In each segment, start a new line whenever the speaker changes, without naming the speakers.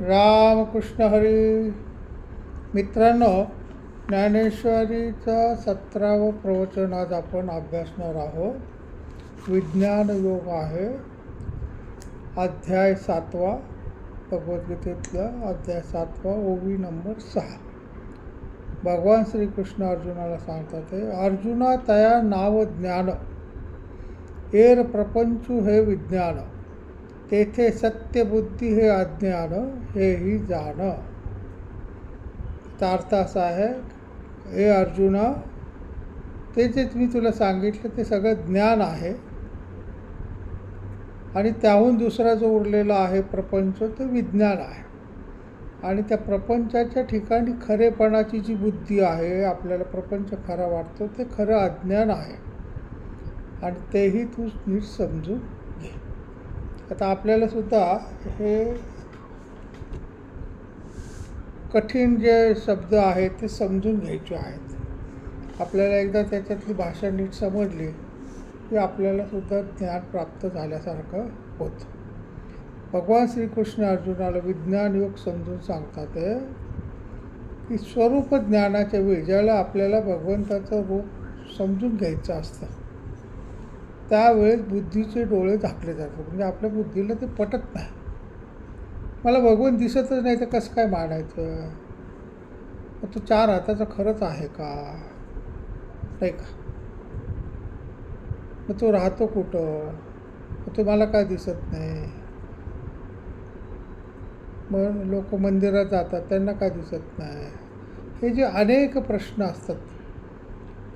रामकृष्ण हरी। मित्रांनो ज्ञानेश्वरीचं सतरावं प्रवचन आज आपण अभ्यासणार आहोत. विज्ञान योग आहे. अध्याय सातवा भगवद्गीतेतला अध्याय सातवा ओवी नंबर सहा. भगवान श्रीकृष्ण अर्जुनाला सांगतात अर्जुना तया नाव ज्ञान. एर प्रपंचू हे विज्ञान. तेथे सत्यबुद्धी हे अज्ञान हेही जाण. त्याचा आहे हे अर्जुना ते जे मी तुला सांगितलं ते सगळं ज्ञान आहे. आणि त्याहून दुसरा जो उरलेला आहे प्रपंच तो विज्ञान आहे. आणि त्या प्रपंचाच्या ठिकाणी खरेपणाची जी बुद्धी आहे आपल्याला प्रपंच खरा वाटतो ते खरं अज्ञान आहे. आणि तेही तू नीट समजून आता आपल्याला सुद्धा हे कठीण जे शब्द आहेत ते समजून घ्यायचे आहेत. आपल्याला एकदा त्याच्यातली भाषा नीट समजली की आपल्याला सुद्धा ज्ञान प्राप्त झाल्यासारखं होतं. भगवान श्रीकृष्ण अर्जुनाला विज्ञान योग समजून सांगतात की स्वरूप ज्ञानाच्या वेळी ज्याला आपल्याला भगवंताचं रूप समजून घ्यायचं असतं. त्यावेळेस बुद्धीचे डोळे झाकले जातात. म्हणजे आपल्या बुद्धीला ते पटत नाही. मला भगवान दिसतच नाही तर कसं काय मांडायचं? मग तो चार हाताचा खरंच आहे का? नाही का? मग तो राहतो कुठं? मग तो मला काय दिसत नाही? मग लोक मंदिरात जातात त्यांना काय दिसत नाही? हे जे अनेक प्रश्न असतात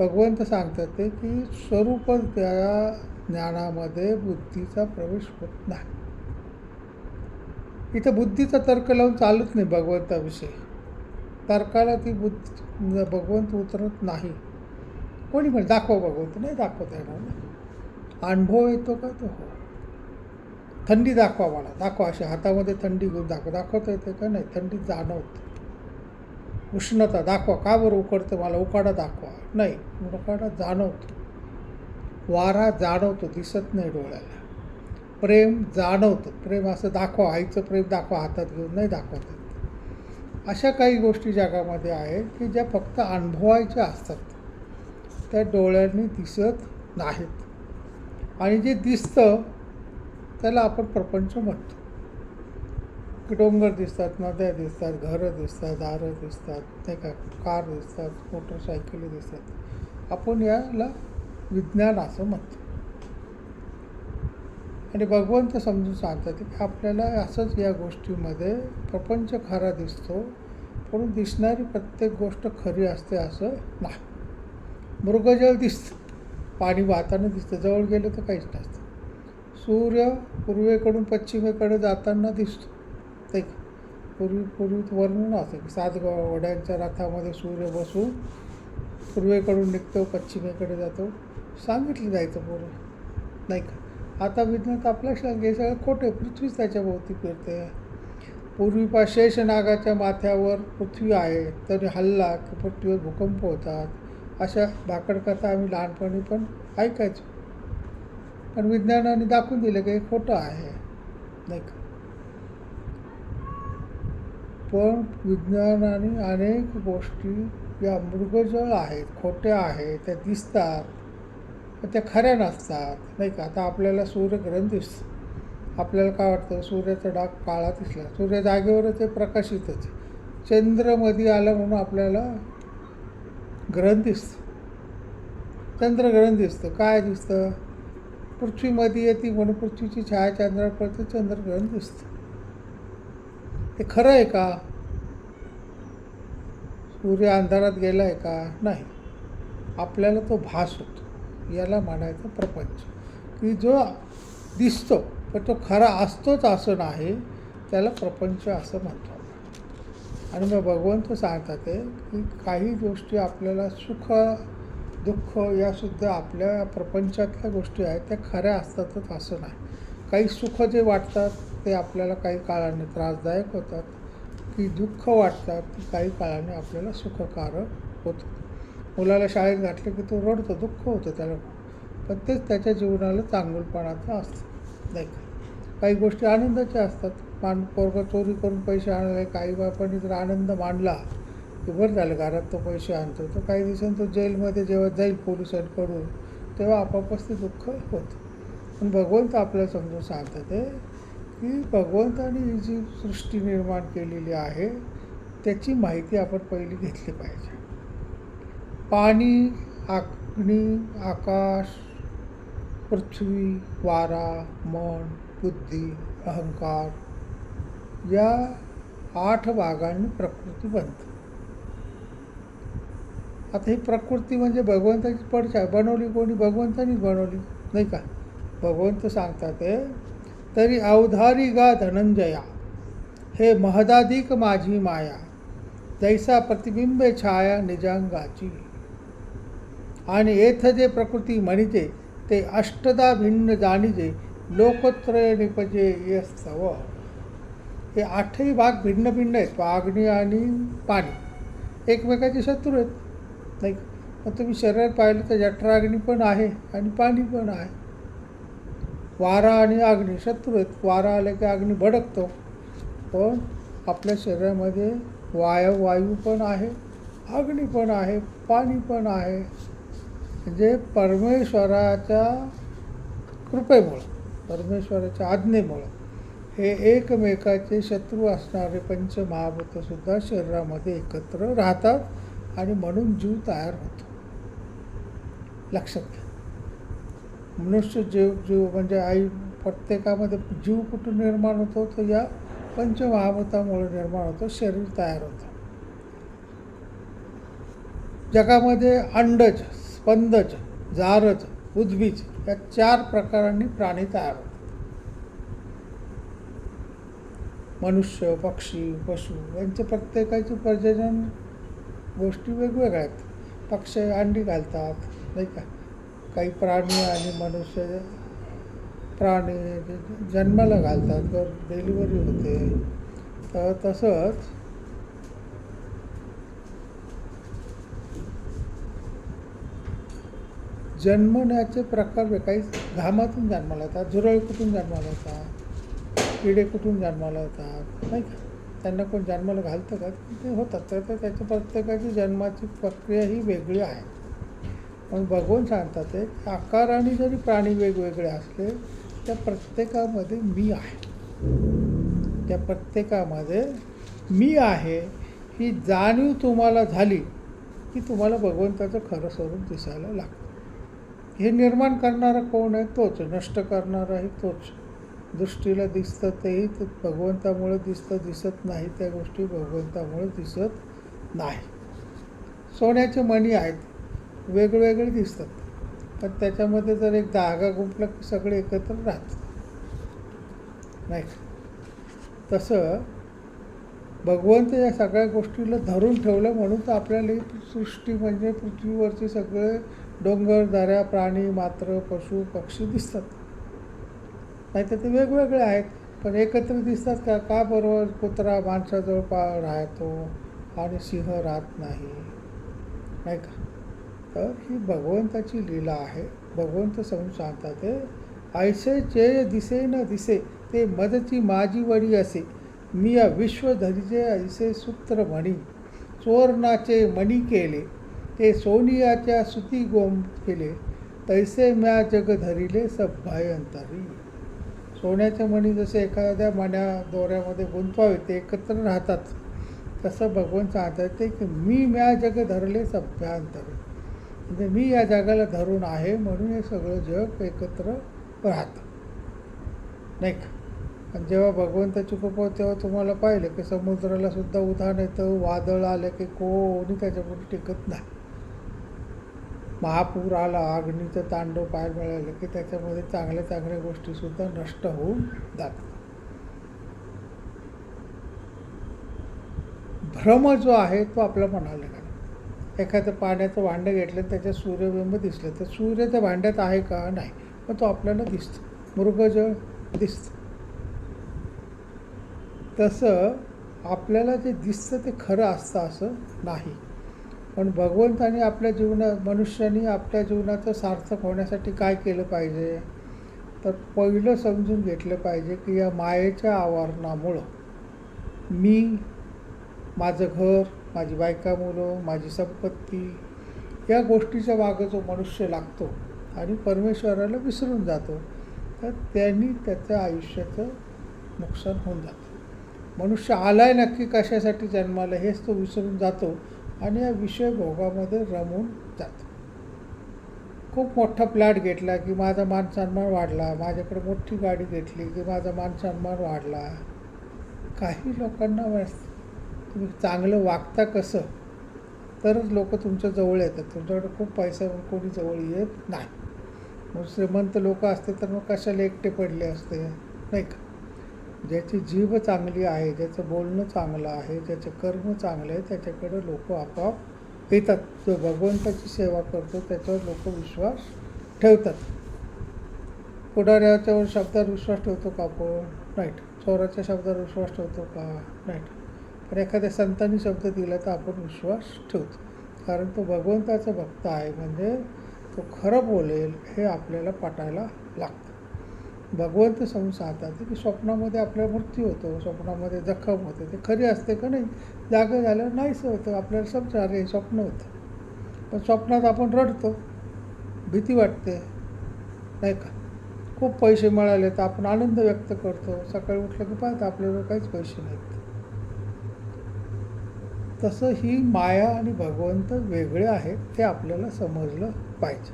भगवंत सांगतात ते की स्वरूपच त्या ज्ञानामध्ये बुद्धीचा प्रवेश होत नाही. इथं बुद्धीचा तर्क लावून चालत नाही भगवंताविषयी तर्काला ती बुद्ध भगवंत उतरत नाही. कोणी म्हणे दाखव भगवंत नाही दाखवता येणार ना. अनुभव येतो का तो हो. थंडी दाखवा मला दाखवा अशा हातामध्ये थंडी घेऊन दाखव दाखवता येते का नाही? थंडी जाणवते. उष्णता दाखवा. का बरं उकडतं? मला उकाडा दाखवा. नाही उकाडा जाणवतो. वारा जाणवतो दिसत नाही डोळ्याला. प्रेम जाणवतं. प्रेम असं दाखवा आईचं प्रेम दाखवा हातात घेऊन नाही दाखवत. येत अशा काही गोष्टी जगामध्ये आहेत की ज्या फक्त अनुभवायच्या असतात. त्या डोळ्यांनी दिसत नाहीत. आणि जे दिसतं त्याला आपण प्रपंच म्हणतो. डोंगर दिसतात नद्या दिसतात घरं दिसतात दारं दिसतात नाही का? कार दिसतात मोटरसायकली दिसतात. आपण याला विज्ञान असं म्हणतो. आणि भगवंत समजून सांगतात की आपल्याला असंच या गोष्टीमध्ये प्रपंच खरा दिसतो पण दिसणारी प्रत्येक गोष्ट खरी असते असं नाही. मृगजल दिसतं पाणी वाहताना दिसतं जवळ गेलं तर काहीच नसतं. सूर्य पूर्वेकडून पश्चिमेकडे जाताना दिसतो. प्रत्येक पूर्वी पूर्वी वर्णन असतं की सात वड्यांच्या रथामध्ये सूर्य बसून पूर्वेकडून निघतो पश्चिमेकडे जातो. सांगितलं जायचं पूर्वी नाही का? आता विज्ञान आपल्या हे सगळं खोटे पृथ्वीच त्याच्या भोवती फिरते पूर्वीपा शेषनागाच्या माथ्यावर पृथ्वी आहे तरी हल्ला की पृथ्वीवर भूकंप होतात. अशा भाकडकथा आम्ही लहानपणी पण ऐकायचो. पण विज्ञानाने दाखवून दिलं की हे खोटं आहे. नाही का? पण विज्ञानाने अनेक गोष्टी या मृगजळ आहेत खोट्या आहेत त्या दिसतात त्या खऱ्या नसतात नाही का? आता आपल्याला सूर्यग्रहण दिसतं आपल्याला काय वाटतं? सूर्याचा डाग काळा दिसला सूर्य जागेवरच ते प्रकाशितच चंद्रमध्ये आलं म्हणून आपल्याला ग्रहण दिसतं. चंद्रग्रहण दिसतं. काय दिसतं? पृथ्वीमध्ये येते म्हणून पृथ्वीची छाया पडते चंद्रग्रहण दिसतं. हे खरं आहे का? सूर्य अंधारात गेला आहे का? नाही. आपल्याला तो भास होतो. याला म्हणायचं प्रपंच. की जो दिसतो पण तो खरा असतोच असं नाही त्याला प्रपंच असं म्हणतो आणि मग भगवंत सांगतात ते की काही गोष्टी आपल्याला सुख दुःख यासुद्धा आपल्या प्रपंचातल्या गोष्टी आहेत त्या खऱ्या असतातच असं नाही. काही सुख जे वाटतात ते आपल्याला काही काळाने त्रासदायक होतात की दुःख वाटतात की काही काळाने आपल्याला सुखकारक होतं मुलाला शाळेत घातलं की तो रडतो दुःख होतं त्याला. पण तेच त्याच्या जीवनाला चांगुलपणाचं असतं. नाही का? काही गोष्टी आनंदाच्या असतात. मान पोरगा चोरी करून पैसे आणले काही बापांनी जर आनंद मांडला की बरं झालं घरात तो पैसे आणतो तर काही दिवसांनी तो जेलमध्ये जेव्हा जाईल पोलिसांकडून तेव्हा आपापच ते दुःख होतं. पण भगवंत आपल्याला समजून सांगतात आहे की भगवंताने ही जी सृष्टी निर्माण केलेली आहे त्याची माहिती आपण पहिली घेतली पाहिजे. पाणी अग्नी आकाश पृथ्वी वारा मन बुद्धी अहंकार या आठ भागांनी प्रकृती बनते. आता ही प्रकृती म्हणजे भगवंताची पडच बनवली कोणी भगवंतानीच बनवली नाही का? भगवंत सांगतात ते तरी अवधारी गा धनंजया हे महदाधिक माझी माया जैसा प्रतिबिंबे छाया निजांगाची. आणि येथ जे प्रकृती म्हणजे ते अष्टदा भिन्न जाणीजे लोकत्रय निपजे यस्तव हे आठही भाग भिन्न भिन्न आहेत अग्नी आणि पाणी. एकमेकाचे शत्रू आहेत नाही मग तुम्ही शरीरात पाहिलं तर जठराग्नी पण आहे आणि पाणी पण आहे. वारा आणि अग्नी शत्रू आहेत. वारा आले की अग्नी भडकतो. पण आपल्या शरीरामध्ये वाय वायू पण आहे अग्नी पण आहे पाणी पण आहे. म्हणजे परमेश्वराच्या कृपेमुळं परमेश्वराच्या आज्ञेमुळं हे एकमेकाचे शत्रू असणारे पंचमहाभूतसुद्धा शरीरामध्ये एकत्र राहतात आणि म्हणून जीव तयार होतो. लक्षात घ्या. मनुष्य जीव जीव म्हणजे आई प्रत्येकामध्ये जीव कुठून निर्माण होतो तर या पंचमहाभूतामुळे निर्माण होतो शरीर तयार होतं. जगामध्ये अंडज स्पंदज जारज उद्बीज या चार प्रकारांनी प्राणी तयार होतात. मनुष्य पक्षी पशु यांचे प्रत्येकाचे प्रजनन गोष्टी वेगवेगळ्या आहेत. पक्ष अंडी घालतात नाही का? काही प्राणी आणि मनुष्य प्राणी जन्माला घालतात तर डिलिव्हरी होते तर तसंच जन्मण्याचे प्रकार काही घामातून जन्माला येतात झुरळ कुठून जन्माला येतात किडे कुठून जन्माला येतात नाही का? त्यांना कोण जन्माला घालतं का? ते होतात. तर त्याच्या प्रत्येकाची जन्माची प्रक्रिया ही वेगळी आहे. पण भगवान सांगतात ते आकाराने जरी प्राणी वेगवेगळे असले त्या प्रत्येकामध्ये मी आहे. त्या प्रत्येकामध्ये मी आहे ही जाणीव तुम्हाला झाली की तुम्हाला भगवंताचं खरं स्वरूप दिसायला लागतं. हे निर्माण करणारा कोण आहे? तोच नष्ट करणाराही तोच दृष्टीला दिसतं तेही ते भगवंतामुळे दिसतं दिसत नाही त्या गोष्टी भगवंतामुळे दिसत नाही. सोन्याचे मणी आहेत. वेगवेगळे दिसतात. पण त्याच्यामध्ये जर एक धागा गुंपला की सगळे एकत्र राहतात. नाही का? तसं भगवंत या सगळ्या गोष्टीला धरून ठेवलं म्हणून तर आपल्याला सृष्टी म्हणजे पृथ्वीवरचे सगळे डोंगर दऱ्या प्राणी मात्र पशु पक्षी दिसतात. नाही तर ते वेगवेगळे आहेत. पण एकत्र दिसतात का? का बरोबर कुत्रा माणसाजवळ पा राहतो आणि सिंह राहत नाही? नाही का? तर ही भगवंताची लीला आहे भगवंत समजून सांगतात ऐसे जे दिसे न दिसे ते मदची माझी वडी असे. मी या विश्वधरीचे ऐसे सूत्र म्हणी. चोरणाचे मणी केले ते सोनियाच्या सुती गोम केले. तैसे म्या जग धरिले सभ्याय अंतरी सोन्याचे मणी जसे एखाद्या मण्या दोऱ्यामध्ये गुंतवावे ते एकत्र राहतात. तसं भगवंत सांगतात ते की मी म्या जग धरले सभ्यांतरी म्हणजे मी या जागाला धरून आहे म्हणून हे सगळं जग एकत्र राहतं. नाही का? आणि जेव्हा भगवंताची कृपा तेव्हा तुम्हाला पाहिलं की समुद्राला सुद्धा उधाण येतं वादळ आलं की कोणी त्याच्यापुढे टिकत नाही. महापूर आला अग्नीचं तांडव पाहायला मिळालं की त्याच्यामध्ये चांगल्या चांगल्या गोष्टीसुद्धा नष्ट होऊन जातात. भ्रम जो आहे तो आपल्या मनाला एखादं पाण्याचं भांडं घेतलं त्याच्यात सूर्यबिंब दिसलं. तर सूर्य त्या भांड्यात आहे का? नाही. मग तो आपल्याला दिसतो. मृगजळ दिसतं. तसं आपल्याला जे दिसतं ते खरं असतं असं नाही. पण भगवंताने आपल्या जीवनात मनुष्याने आपल्या जीवनाचं सार्थक होण्यासाठी काय केलं पाहिजे? तर पहिलं समजून घेतलं पाहिजे की या मायेच्या आवरणामुळं मी माझं घर माझी बायका मुलं माझी संपत्ती या गोष्टीच्या मागं जो मनुष्य लागतो आणि परमेश्वराला विसरून जातो तर त्यांनी त्याच्या आयुष्याचं नुकसान होऊन जातं. मनुष्य आलाय नक्की कशासाठी जन्माला हेच तो विसरून जातो आणि या विषय भोगामध्ये रमून जातो. खूप मोठा प्लॅट घेतला की माझा मानसन्मान वाढला माझ्याकडे मोठी गाडी घेतली की माझा मानसन्मान वाढला. काही लोकांना व्यस्त तुम्ही चांगलं वागता कसं? तरच लोक तुमच्या जवळ येतात. तुमच्याकडे खूप पैसा कोणी जवळ येत नाही. मग श्रीमंत लोक असते तर मग कशाला एकटे पडले असते? नाही का? ज्याची जीभ चांगली आहे ज्याचं बोलणं चांगलं आहे ज्याचे कर्म चांगलं आहे त्याच्याकडे लोक आपोआप येतात. जो भगवंताची सेवा करतो त्याच्यावर लोक विश्वास ठेवतात. पुढाऱ्याच्यावर शब्दावर विश्वास ठेवतो का आपण? नाईट चोराच्या शब्दावर विश्वास ठेवतो का? नाईट पण एखाद्या संतांनी शब्द दिला तर आपण विश्वास ठेवतो. कारण तो भगवंताचा भक्त आहे म्हणजे तो खरं बोलेल हे आपल्याला पटायला लागतं. भगवंत समजून सांगतात की स्वप्नामध्ये आपला मृत्यू होतो स्वप्नामध्ये जखम होते. ते खरी असते का नाही? जागं झाल्यावर नाहीच होतं आपल्याला समजा अरे हे स्वप्न होतं. पण स्वप्नात आपण रडतो भीती वाटते नाही का? खूप पैसे मिळाले तर आपण आनंद व्यक्त करतो. सकाळी उठलं की पाहतं आपल्याला काहीच पैसे नाहीत. तसं ही माया आणि भगवंत वेगळे आहेत ते आपल्याला समजलं पाहिजे.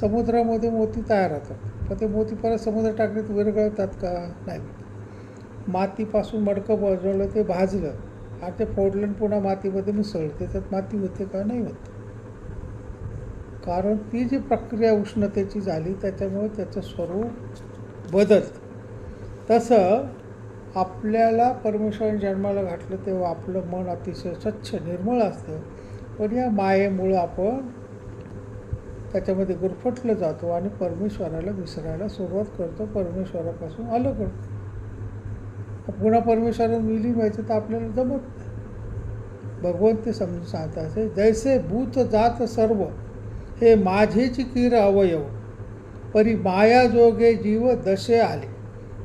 समुद्रामध्ये मोती तयार होतात. पण ते मोती परत समुद्र टाकण्यात विरघळतात का? नाही मातीपासून मडकं बजवलं ते भाजलं. आणि ते फोडलं आणि पुन्हा मातीमध्ये मिसळलं. त्याच्यात माती होते का? नाही होत. कारण ती जी प्रक्रिया उष्णतेची झाली त्याच्यामुळे त्याचं स्वरूप बदलतं. तसं आपल्याला परमेश्वराने जन्माला घातलं तेव्हा आपलं मन अतिशय स्वच्छ निर्मळ असतं. पण या मायेमुळं आपण त्याच्यामध्ये गुरफटलं जातो आणि परमेश्वराला विसरायला सुरुवात करतो. परमेश्वरापासून आलं करतो पुन्हा परमेश्वराला मिली व्हायचं तर आपल्याला जमत नाही. भगवंत ते समजून सांगतात जैसे भूत जात सर्व हे माझेची कीर अवयव परी माया जोगे जीव दशे आले.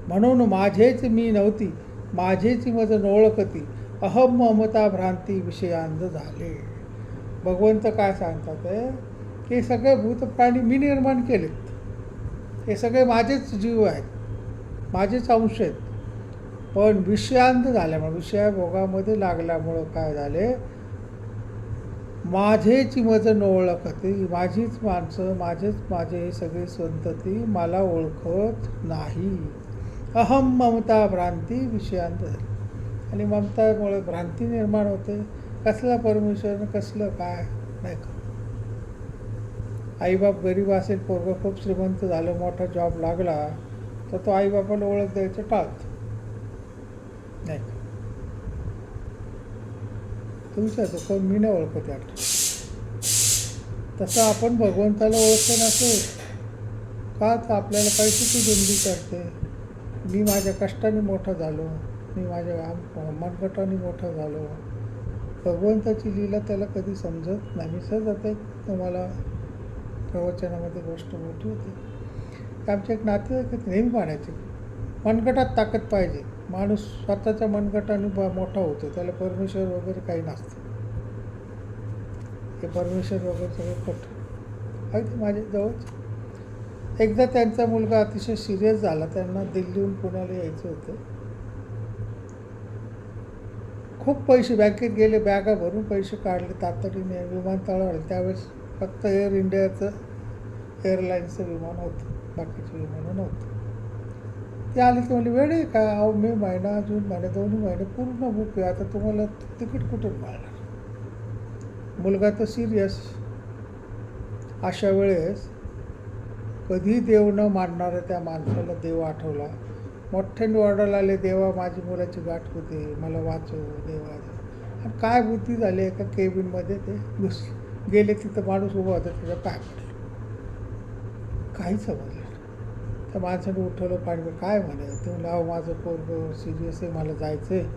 म्हणून माझेच मी नव्हती माझेच मज नोळकती अहम ममता भ्रांती विषयांध झाले. भगवंत काय सांगतात आहे की हे सगळे भूत प्राणी मी निर्माण केलेत. हे सगळे माझेच जीव आहेत माझेच अंश आहेत. पण विषयांध झाल्यामुळे विषयाभोगामध्ये लागल्यामुळं काय झाले? माझेची मज न ओळखते माझीच माणसं माझेच माझे हे सगळे संतती मला ओळखत नाही. अहम ममता भ्रांती विषयांत झाली. आणि ममतामुळे भ्रांती निर्माण होते. कसलं परमेश्वर कसलं काय नाही का? आईबाप गरीब असेल पोरगं खूप श्रीमंत झालं मोठा जॉब लागला तर तो आईबापाला ओळख द्यायचं टाळतो. नाही का? तो कोण मी नाही ओळखत यार तसं आपण भगवंताला ओळखतो नसू का तर आपल्याला पैशाची गुंडी करते? मी माझ्या कष्टाने मोठा झालो. मी माझ्या मनगटाने मोठा झालो. भगवंताची लीला त्याला कधी समजत नाही. मी सहज आता एक तुम्हाला प्रवचनामध्ये गोष्ट मोठी होती. आमचे एक नातेवाईक नेहमी म्हणायचे मनगटात ताकद पाहिजे. माणूस स्वतःच्या मनगटाने ब मोठा होतो. त्याला परमेश्वर वगैरे काही नसतं. हे परमेश्वर वगैरे सगळं खोटं अगदी माझ्या जवळच एकदा त्यांचा मुलगा अतिशय सिरियस झाला. त्यांना दिल्लीहून पुण्याला यायचं होतं. खूप पैसे बँकेत गेले बॅगा भरून पैसे काढले. तातडीने विमानतळावर त्यावेळेस फक्त एअर इंडियाचं एअरलाईन्सचं विमान होतं. बाकीचे विमानं नव्हतं. ते आले ते म्हणले वेळ आहे का? अहो मे महिना जून महिना दोन्ही महिने पूर्ण बुक आहे. आता तुम्हाला तिकीट कुठून मिळणार? मुलगा तर सिरियस अशा वेळेस कधी देव न मानणाऱ्या त्या माणसाला देव आठवला. मोठ्याने ऑर्डर आले देवा माझी मुलाची गाठ होते मला वाचव देवा आणि काय बुद्धी झाली एका केबिनमध्ये ते? घुस गेले तिथं माणूस उभा होता त्याचा पाय पडले. काही समजलं नाही. त्या माणसाने उठवलं पाणी काय म्हणे? ते लाव अहो माझं पोरग सिरियस आहे मला जायचं आहे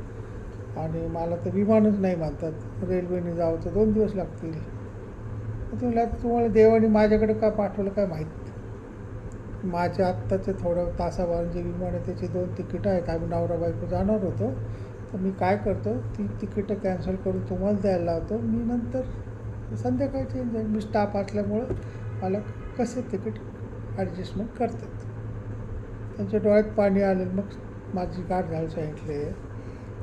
आणि मला तर विमानच नाही मानतात रेल्वेने जावं तर दोन दिवस लागतील. तुला तुम्हाला देवाने माझ्याकडे का पाठवलं काय माहीत? माझे आत्ताचे थोडं तासाभर जे विमान आहे त्याची दोन तिकीटं आहेत. आम्ही नवरा बायको जाणार होतो. तर मी काय करतो ती तिकीटं कॅन्सल करून तुम्हाला द्यायला लावतो. मी नंतर संध्याकाळची चेंज जाईल मी स्टाफ असल्यामुळं मला कसे तिकीट ॲडजस्टमेंट करतात. त्यांच्या डोळ्यात पाणी आले मग माझी गाठ घाल सांगितले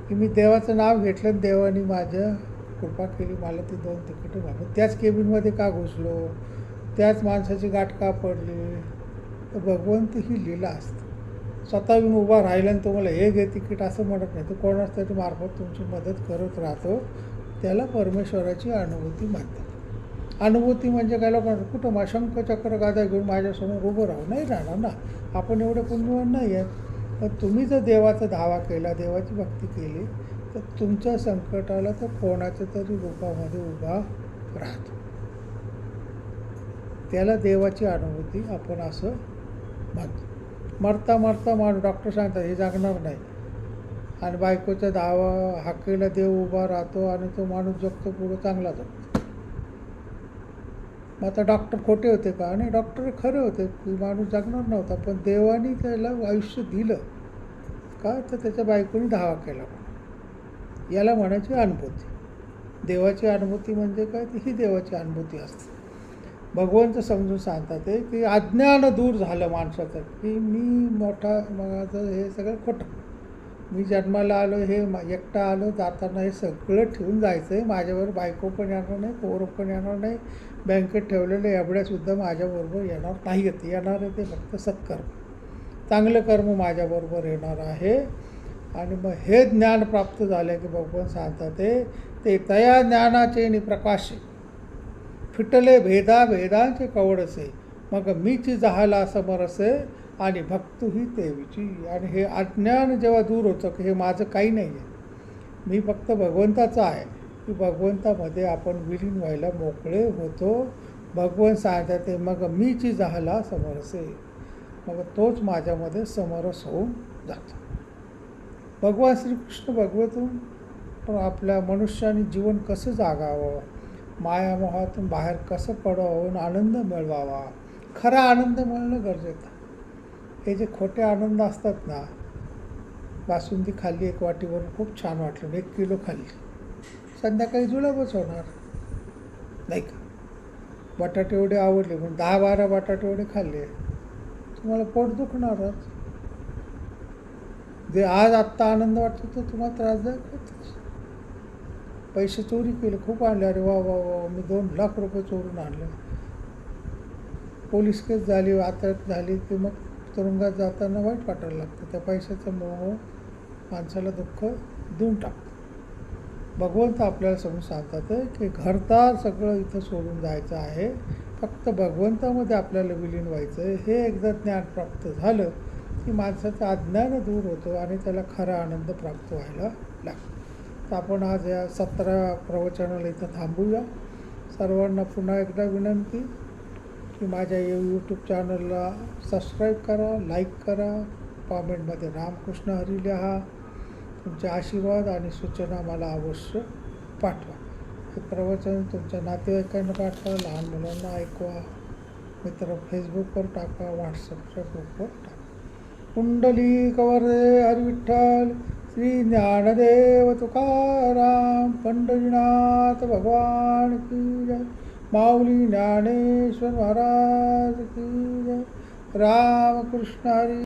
की मी देवाचं नाव घेतलं आणि देवाने माझ्या कृपा केली मला ती दोन तिकीटं भागत त्याच केबिनमध्ये का घुसलो? त्याच माणसाची गाठ का पडली? तर भगवंत ही लीला असते. स्वतः येऊन उभा राहिला आणि तुम्हाला हे घे तिकीट असं म्हणत नाही. तो कोणाच तरी मार्फत तुमची मदत करत राहतो. त्याला परमेश्वराची अनुभूती म्हणतात. अनुभूती म्हणजे काय? लोकांना कुठं माशंक चक्र गादा घेऊन माझ्यासमोर उभं राहू? नाही राहणार ना. आपण एवढे पुण्यवान नाही आहेत पण तुम्ही जर देवाचा धावा केला देवाची भक्ती केली तर तुमच्या संकटाला तर कोणाच्या तरी रूपामध्ये उभा राहतो. त्याला देवाची अनुभूती आपण असं मरता मरता माणूस डॉक्टर सांगतात हे जागणार नाही. आणि बायकोचा धावा हाकेला देव उभा राहतो आणि तो माणूस जगतो पुढं चांगला जगतो. मग आता डॉक्टर खोटे होते का? आणि डॉक्टर खरे होते की माणूस जगणार नव्हता पण देवाने त्याला आयुष्य दिलं. का? तर त्याच्या बायकोने धावा केला. याला म्हणायची अनुभूती. देवाची अनुभूती म्हणजे काय? ती ही देवाची अनुभूती असते. भगवंत समजून सांगतात ते की अज्ञान दूर झालं माणसाचं की मी मोठा माझं हे सगळं खोटं. मी जन्माला आलो हे एकटा आलो जाताना हे सगळं ठेवून जायचं आहे माझ्यावर बायको पण येणार नाही पोरं पण येणार नाही बँकेत ठेवलेले एवढ्यासुद्धा माझ्याबरोबर येणार नाही आहेत येणार आहे ते फक्त सत्कर्म. चांगलं कर्म माझ्याबरोबर येणार आहे. आणि मग हे ज्ञान प्राप्त झालं की भगवान सांगतात ते ते तया ज्ञानाचे नि प्रकाशे फिटले भेदा भेदांचे कवडसे मग मीची जहाला समरसे आणि भक्तू ही देवीची आणि हे अज्ञान जेव्हा दूर होतं की हे माझं काही नाही आहे मी फक्त भगवंताचं आहे. की भगवंतामध्ये आपण विलीन व्हायला मोकळे होतो. भगवंत सांगतात ते मग मीची जहाला समरसे मग तोच माझ्यामध्ये समरस होऊन जातो. भगवान श्रीकृष्ण भगवतून पण आपल्या मनुष्याने जीवन कसं जागावं मायामोहातून बाहेर कसं पडवून आनंद मिळवावा. खरा आनंद मिळणं गरजेचं हे जे खोटे आनंद असतात ना बासुंदी खाल्ली एक वाटीवरून खूप छान वाटलं एक किलो खाल्ली. संध्याकाळी जुलाबच होणार. नाही का? बटाटे एवढे आवडले पण दहा बारा बटाटे एवढे खाल्ले. तुम्हाला पोट दुखणारच. जे आज आत्ता आनंद वाटतो तो तुम्हाला त्रासदायक होतोच. पैसे चोरी केले खूप आणले. अरे वा वा वा मी दोन लाख रुपये चोरून आणले. पोलीस केस झाली अटक झाली की मग तुरुंगात जाताना वाईट वाटायला लागतं. त्या पैशाचं मोह माणसाला दुःख देऊन टाकतं. भगवंत आपल्याला समजून सांगतात की घरदार सगळं इथं सोडून जायचं आहे. फक्त भगवंतामध्ये आपल्याला विलीन व्हायचं आहे. हे एकदा ज्ञान प्राप्त झालं की माणसाचं अज्ञान दूर होतं आणि त्याला खरा आनंद प्राप्त व्हायला लागतो. तर आपण आज या सतरा प्रवचनाला इथं थांबूया. सर्वांना पुन्हा एकदा विनंती की माझ्या यूट्यूब चॅनलला सबस्क्राईब करा लाईक करा कॉमेंटमध्ये रामकृष्ण हरी लिहा. तुमचे आशीर्वाद आणि सूचना मला अवश्य पाठवा. हे प्रवचन तुमच्या नातेवाईकांना पाठवा लहान मुलांना ऐकवा मित्र फेसबुकवर टाका व्हॉट्सअपच्या ग्रुपवर टाका. कुंडली कवर हरी विठ्ठल श्री ज्ञानदेव तुकाराम पंढरीनाथ भगवान की जय. माऊली ज्ञानेश्वर महाराज की जय. रामकृष्ण हरी